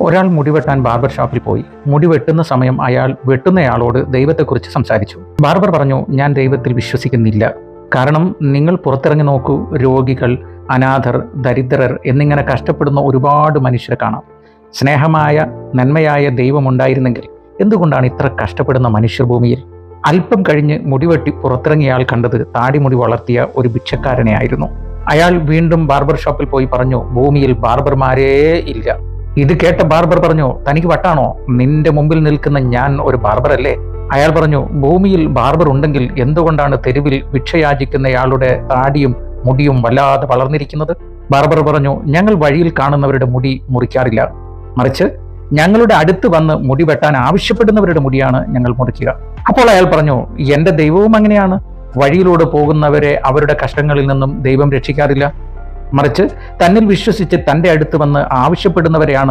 ഒരാൾ മുടിവെട്ടാൻ ബാർബർ ഷോപ്പിൽ പോയി. മുടി വെട്ടുന്ന സമയം അയാൾ വെട്ടുന്നയാളോട് ദൈവത്തെക്കുറിച്ച് സംസാരിച്ചു. ബാർബർ പറഞ്ഞു ഞാൻ ദൈവത്തിൽ വിശ്വസിക്കുന്നില്ല. കാരണം നിങ്ങൾ പുറത്തിറങ്ങി നോക്കൂ രോഗികൾ അനാഥർ ദരിദ്രർ എന്നിങ്ങനെ കഷ്ടപ്പെടുന്ന ഒരുപാട് മനുഷ്യരെ കാണാം. സ്നേഹമായ നന്മയായ ദൈവമുണ്ടായിരുന്നെങ്കിൽ എന്തുകൊണ്ടാണ് ഇത്ര കഷ്ടപ്പെടുന്ന മനുഷ്യർ ഭൂമിയിൽ? അല്പം കഴിഞ്ഞ് മുടിവെട്ടി പുറത്തിറങ്ങിയ ആൾ കണ്ടത് താടിമുടി വളർത്തിയ ഒരു ഭിക്ഷക്കാരനെ ആയിരുന്നു അയാൾ വീണ്ടും ബാർബർ ഷോപ്പിൽ പോയി പറഞ്ഞു ഭൂമിയിൽ ബാർബർമാരേ ഇല്ല. ഇത് കേട്ട ബാർബർ പറഞ്ഞു തനിക്ക് വട്ടാണോ? നിന്റെ മുമ്പിൽ നിൽക്കുന്ന ഞാൻ ഒരു ബാർബർ അല്ലേ അയാൾ പറഞ്ഞു ഭൂമിയിൽ ബാർബർ ഉണ്ടെങ്കിൽ എന്തുകൊണ്ടാണ് തെരുവിൽ ഭിക്ഷയാചിക്കുന്നയാളുടെ താടിയും മുടിയും വല്ലാതെ വളർന്നിരിക്കുന്നത്? ബാർബർ പറഞ്ഞു ഞങ്ങൾ വഴിയിൽ കാണുന്നവരുടെ മുടി മുറിക്കാറില്ല. മറിച്ച് ഞങ്ങളുടെ അടുത്ത് വന്ന് മുടി വെട്ടാൻ ആവശ്യപ്പെടുന്നവരുടെ മുടിയാണ് ഞങ്ങൾ മുറിക്കുക. അപ്പോൾ അയാൾ പറഞ്ഞു എന്റെ ദൈവവും അങ്ങനെയാണ്. വഴിയിലൂടെ പോകുന്നവരെ അവരുടെ കഷ്ടങ്ങളിൽ നിന്നും ദൈവം രക്ഷിക്കാറില്ല. മറിച്ച് തന്നിൽ വിശ്വസിച്ച് തന്റെ അടുത്ത് വന്ന് ആവശ്യപ്പെടുന്നവരെയാണ്